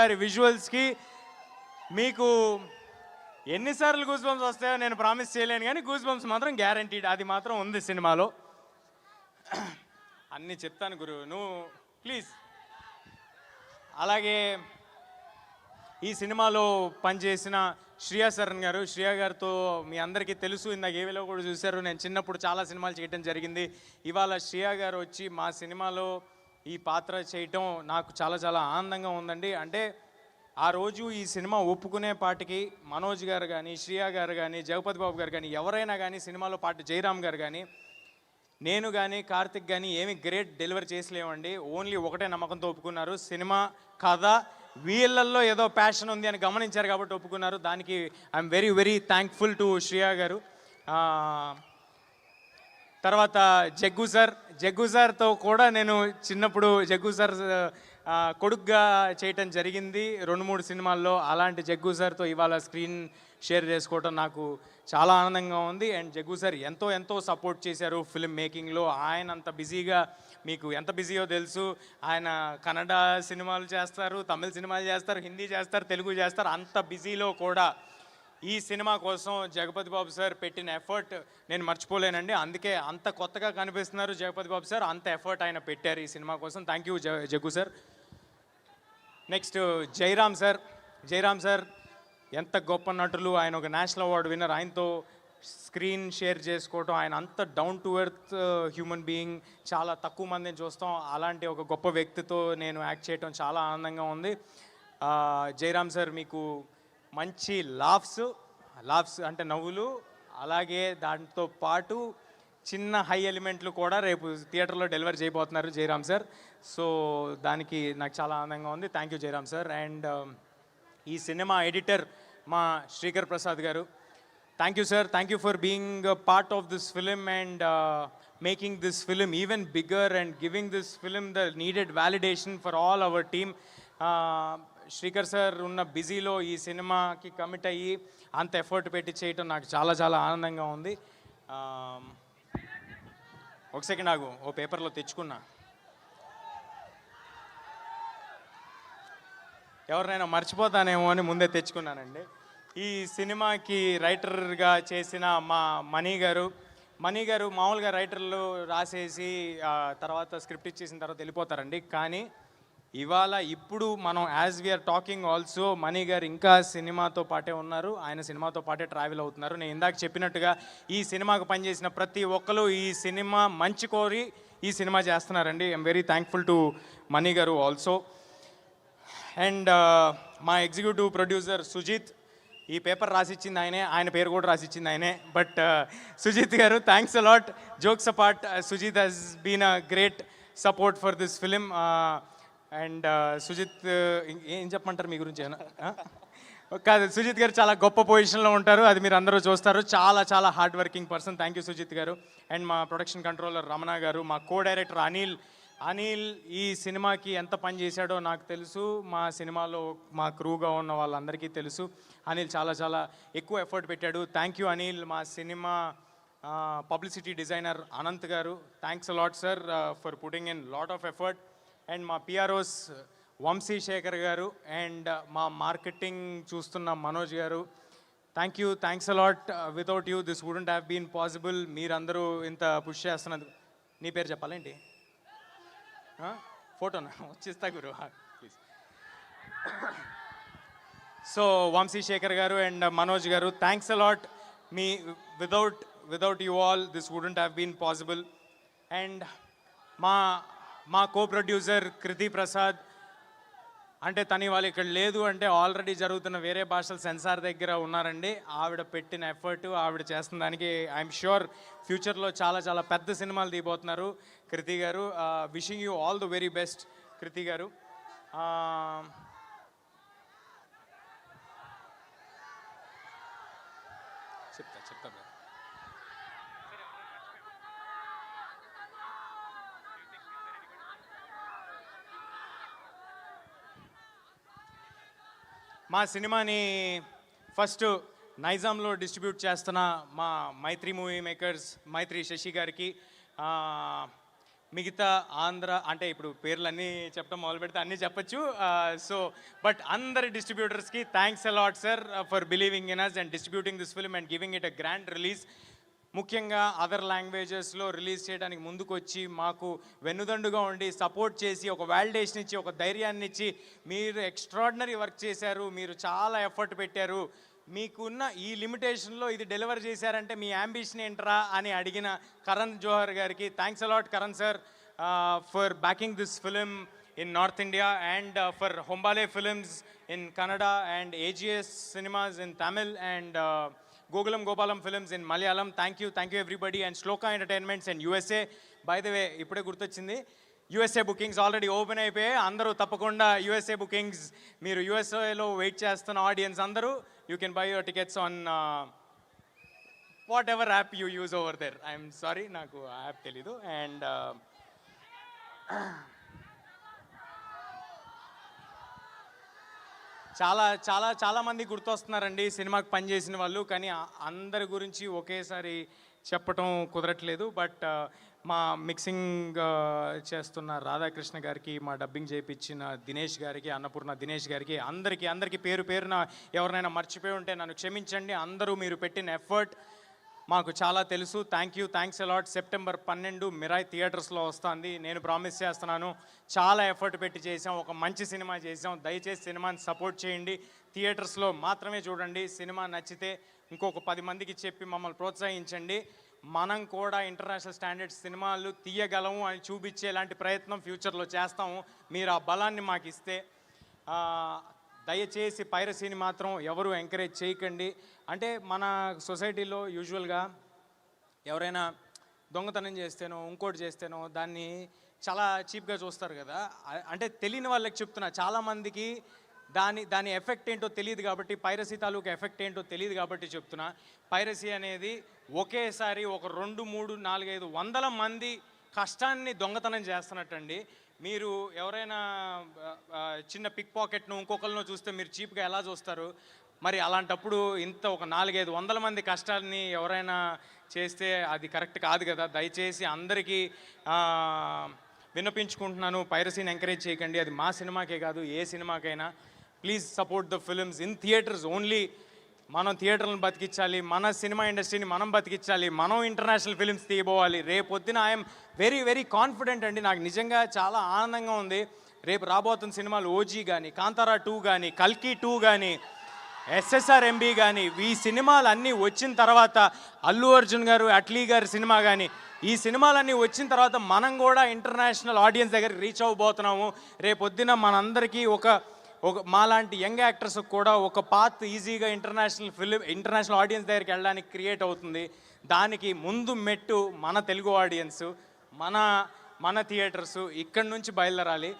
గారి విజువల్స్కి మీకు ఎన్నిసార్లు గూస్ బంప్స్ వస్తాయో నేను ప్రామిస్ చేయలేను కానీ గూస్ బంప్స్ మాత్రం గ్యారంటీడ్ అది మాత్రం ఉంది సినిమాలో. అన్నీ చెప్తాను గురు. నువ్వు ప్లీజ్ అలాగే ఈ సినిమాలో పనిచేసిన శ్రియా శరణ్ గారు శ్రియా గారితో మీ అందరికీ తెలుసు. ఇందాక ఏవిలో కూడా చూశారు. నేను చిన్నప్పుడు చాలా సినిమాలు చేయడం జరిగింది. ఇవాళ శ్రియా గారు వచ్చి మా సినిమాలో ఈ పాత్ర చేయటం నాకు చాలా చాలా ఆనందంగా ఉందండి. అంటే ఆ రోజు ఈ సినిమా ఒప్పుకునే పాటికి మనోజ్ గారు కానీ శ్రియా గారు కానీ జగపతి బాబు గారు కానీ ఎవరైనా కానీ సినిమాలో పాటు జయరామ్ గారు కానీ నేను కానీ కార్తిక్ కానీ ఏమి గ్రేట్ డెలివరీ చేసలేమండి. ఓన్లీ ఒకటే నమ్మకంతో ఒప్పుకున్నారు. సినిమా కథ వీళ్ళల్లో ఏదో ప్యాషన్ ఉంది అని గమనించారు కాబట్టి ఒప్పుకున్నారు. దానికి I'm very very thankful to Shriya garu. తర్వాత జగ్గు సార్ జగ్గు సార్తో కూడా నేను చిన్నప్పుడు జగ్గు సార్ కొడుగ్గా చేయటం జరిగింది. రెండు మూడు సినిమాల్లో అలాంటి జగ్గు సార్తో ఇవాళ స్క్రీన్ షేర్ చేసుకోవటం నాకు చాలా ఆనందంగా ఉంది. అండ్ జగ్గు సార్ ఎంతో ఎంతో సపోర్ట్ చేశారు ఫిల్మ్ మేకింగ్లో. ఆయన అంత బిజీగా మీకు ఎంత బిజీయో తెలుసు. ఆయన కన్నడ సినిమాలు చేస్తారు తమిళ సినిమాలు చేస్తారు హిందీ చేస్తారు తెలుగు చేస్తారు. అంత బిజీలో కూడా ఈ సినిమా కోసం జగపతి బాబు సార్ పెట్టిన ఎఫర్ట్ నేను మర్చిపోలేనండి. అందుకే అంత కొత్తగా కనిపిస్తున్నారు జగపతి బాబు సార్. అంత ఎఫర్ట్ ఆయన పెట్టారు ఈ సినిమా కోసం. Thank you Jaggu sir. Next Jairam sir. Jairam sir ఎంత గొప్ప నటులు. ఆయన ఒక నేషనల్ అవార్డు విన్నర్. ఆయనతో స్క్రీన్ షేర్ చేసుకోవటం ఆయన అంత down to earth human being చాలా తక్కువ మందిని చూస్తాం. అలాంటి ఒక గొప్ప వ్యక్తితో నేను యాక్ట్ చేయటం చాలా ఆనందంగా ఉంది. జైరామ్ సార్ మీకు మంచి లాఫ్స్ లాఫ్స్ అంటే నవ్వులు అలాగే దాంతో పాటు చిన్న హై ఎలిమెంట్లు కూడా రేపు థియేటర్లో డెలివరీ చేయబోతున్నారు జయరామ్ సార్ సో దానికి నాకు చాలా ఆనందంగా ఉంది. Thank you Jayaram sir and um, ఈ సినిమా ఎడిటర్ మా Srikar Prasad garu. Thank you sir thank you for being part of this film and making this film even bigger and giving this film the needed validation for all our team Srikar sir ఉన్న బిజీలో ఈ సినిమాకి commit అయ్యి అంత effort పెట్టి చేయటం నాకు చాలా చాలా ఆనందంగా ఉంది. ఒక సెకండ్ ఆగు ఓ పేపర్లో తెచ్చుకున్నా. ఎవరినైనా మర్చిపోతానేమో అని ముందే తెచ్చుకున్నానండి. ఈ సినిమాకి రైటర్గా చేసిన మా మణి గారు మణి గారు మామూలుగా రైటర్లు రాసేసి తర్వాత స్క్రిప్ట్ ఇచ్చేసిన తర్వాత వెళ్ళిపోతారండి. కానీ ఇవాళ ఇప్పుడు మనం as we are talking also Mani garu ఇంకా సినిమాతో పాటే ఉన్నారు. ఆయన సినిమాతో పాటే ట్రావెల్ అవుతున్నారు. నేను ఇందాక చెప్పినట్టుగా ఈ సినిమాకు పనిచేసిన ప్రతి ఒక్కరు ఈ సినిమా మంచి కోరి ఈ సినిమా చేస్తున్నారండి. I'm very thankful to Mani garu also and uh, మా ఎగ్జిక్యూటివ్ ప్రొడ్యూసర్ సుజిత్ ఈ పేపర్ రాసిచ్చింది ఆయనే ఆయన పేరు కూడా రాసిచ్చింది ఆయనే. But uh, Sujith garu thanks a lot jokes apart Sujith he's been a great support for this film and Sujith ఏం చెప్పమంటారు మీ గురించి? కాదు సుజిత్ గారు చాలా గొప్ప పొజిషన్లో ఉంటారు. అది మీరు అందరూ చూస్తారు. చాలా చాలా hard working person thank you Sujith garu. And మా ప్రొడక్షన్ కంట్రోలర్ రమణ గారు మా కో డైరెక్టర్ అనిల్. అనిల్ ఈ సినిమాకి ఎంత పని చేశాడో నాకు తెలుసు. మా సినిమాలో మా క్రూగా ఉన్న వాళ్ళందరికీ తెలుసు. అనిల్ చాలా చాలా ఎక్కువ ఎఫర్ట్ పెట్టాడు. Thank you Anil. మా cinema publicity designer Ananth garu. Thanks a lot sir for putting in lot of effort and మా పిఆర్ఓస్ వంశీ శేఖర్ గారు అండ్ uh, మా మార్కెటింగ్ చూస్తున్న Manoj garu. Thank you thanks a lot without you this wouldn't have been possible మీరందరూ ఇంత push చేస్తున్నది నీ పేరు చెప్పాలేంటి? ఫోటోనా వచ్చిస్తా గురు. Please so Vamsi Shekar garu and uh, Manoj garu thanks a lot me without without you all this wouldn't have been possible and మా మా co producer కృతి ప్రసాద్ అంటే తను వాళ్ళు ఇక్కడ లేదు అంటే ఆల్రెడీ జరుగుతున్న వేరే భాషల సెన్సార్ దగ్గర ఉన్నారండి. ఆవిడ పెట్టిన ఎఫర్ట్ ఆవిడ చేస్తున్న దానికి ఐఎమ్ షూర్ ఫ్యూచర్లో చాలా చాలా పెద్ద సినిమాలు తీయబోతున్నారు. Kriti garu wishing you all the very best Kriti garu. Uh, మా సినిమాని ఫస్ట్ నైజాంలో డిస్ట్రిబ్యూట్ చేస్తున్న మా మైత్రి మూవీ మేకర్స్ మైత్రి శశి గారికి మిగతా ఆంధ్ర అంటే ఇప్పుడు పేర్లు అన్నీ చెప్పడం మొదలు పెడితే అన్నీ చెప్పచ్చు. సో బట్ అందరి డిస్ట్రిబ్యూటర్స్కి thanks a lot sir for believing in us and distributing this film and giving it a grand release ముఖ్యంగా అదర్ లాంగ్వేజెస్లో రిలీజ్ చేయడానికి ముందుకొచ్చి మాకు వెన్నుదండుగా ఉండి సపోర్ట్ చేసి ఒక వ్యాలిడేషన్ ఇచ్చి ఒక ధైర్యాన్ని ఇచ్చి మీరు ఎక్స్ట్రాడినరీ వర్క్ చేశారు మీరు చాలా ఎఫర్ట్ పెట్టారు. మీకున్న ఈ లిమిటేషన్లో ఇది డెలివర్ చేశారంటే మీ అంబిషన్ ఏంట్రా అని అడిగిన కరణ్ జోహర్ గారికి thanks a lot Karan sir for backing this film in north India and for Hombale Films in Kannada and AGS Cinemas in Tamil and Gokulam Gopalam Gokulam Gopalam Films in Malayalam. Thank you, thank you everybody. And Shloka Entertainments and USA. By the way, ఇప్పుడే గుర్తొచ్చింది. USA bookings already open అయిపోయాయి. అందరూ తప్పకుండా USA bookings మీరు యూఎస్ఏలో wait చేస్తున్న audience అందరూ you can buy your tickets on whatever app you use over there I'm sorry నాకు యాప్ తెలీదు. అండ్ చాలా చాలా చాలామంది గుర్తొస్తున్నారండి సినిమాకి పనిచేసిన వాళ్ళు కానీ అందరి గురించి ఒకేసారి చెప్పటం కుదరట్లేదు. బట్ మా మిక్సింగ్ చేస్తున్న రాధాకృష్ణ గారికి మా డబ్బింగ్ చేయించిన దినేష్ గారికి అన్నపూర్ణ దినేష్ గారికి అందరికీ అందరికీ పేరు పేరున ఎవరినైనా మర్చిపోయి ఉంటే నన్ను క్షమించండి. అందరూ మీరు పెట్టిన ఎఫర్ట్ మాకు చాలా తెలుసు. Thank you thanks a lot September పన్నెండు మిరాయ్ థియేటర్స్లో వస్తుంది. నేను ప్రామిస్ చేస్తున్నాను. చాలా ఎఫర్ట్ పెట్టి చేసాం ఒక మంచి సినిమా చేసాం దయచేసి సినిమాని సపోర్ట్ చేయండి. థియేటర్స్లో మాత్రమే చూడండి. సినిమా నచ్చితే ఇంకొక పది మందికి చెప్పి మమ్మల్ని ప్రోత్సహించండి. మనం కూడా ఇంటర్నేషనల్ స్టాండర్డ్స్ సినిమాలు తీయగలము అని చూపించేలాంటి ప్రయత్నం ఫ్యూచర్లో చేస్తాము. మీరు ఆ బలాన్ని మాకు ఇస్తే దయచేసి పైరసీని మాత్రం ఎవరు ఎంకరేజ్ చేయకండి. అంటే మన సొసైటీలో యూజువల్గా ఎవరైనా దొంగతనం చేస్తేనో ఇంకోటి చేస్తేనో దాన్ని చాలా చీప్గా చూస్తారు కదా. అంటే తెలియని వాళ్ళకి చెప్తున్నా చాలామందికి దాని దాని ఎఫెక్ట్ ఏంటో తెలియదు కాబట్టి పైరసీ తాలూకు ఎఫెక్ట్ ఏంటో తెలియదు కాబట్టి చెప్తున్నా. పైరసీ అనేది ఒకేసారి ఒక రెండు మూడు నాలుగైదు వందల మంది కష్టాన్ని దొంగతనం చేస్తున్నట్టండి. మీరు ఎవరైనా చిన్న పిక్ పాకెట్ను ఇంకొకరినో చూస్తే మీరు చీప్గా ఎలా చూస్తారు? మరి అలాంటప్పుడు ఇంత ఒక నాలుగైదు వందల మంది కష్టాన్ని ఎవరైనా చేస్తే అది కరెక్ట్ కాదు కదా? దయచేసి అందరికీ విన్నపించుకుంటున్నాను. పైరసీని ఎంకరేజ్ చేయకండి. అది మా సినిమాకే కాదు ఏ సినిమాకైనా. Please support the films in theatres only. మనం థియేటర్లను బతికించాలి మన సినిమా ఇండస్ట్రీని మనం బతికించాలి మనం ఇంటర్నేషనల్ ఫిల్మ్స్ తీయబోవాలి. రేపు పొద్దున ఐఎమ్ వెరీ వెరీ కాన్ఫిడెంట్ అండి. నాకు నిజంగా చాలా ఆనందంగా ఉంది. రేపు రాబోతున్న సినిమాలు ఓజీ కానీ కాంతారా టూ కానీ కల్కి టూ కానీ ఎస్ఎస్ఆర్ ఎంబీ కానీ ఈ సినిమాలు అన్నీ వచ్చిన తర్వాత అల్లు అర్జున్ గారు అట్లీ గారి సినిమా కానీ ఈ సినిమాలన్నీ వచ్చిన తర్వాత మనం కూడా ఇంటర్నేషనల్ ఆడియన్స్ దగ్గరికి రీచ్ అవ్వబోతున్నాము. రేపొద్దున మనందరికీ ఒక ఒక మాలాంటి యంగ్ యాక్టర్స్ కూడా ఒక పాత్ ఈజీగా ఇంటర్నేషనల్ ఫిలిం ఇంటర్నేషనల్ ఆడియన్స్ దగ్గరికి వెళ్ళడానికి క్రియేట్ అవుతుంది. దానికి ముందు మెట్టు మన తెలుగు ఆడియన్స్ మన మన థియేటర్స్ ఇక్కడి నుంచి బయలుదేరాలి.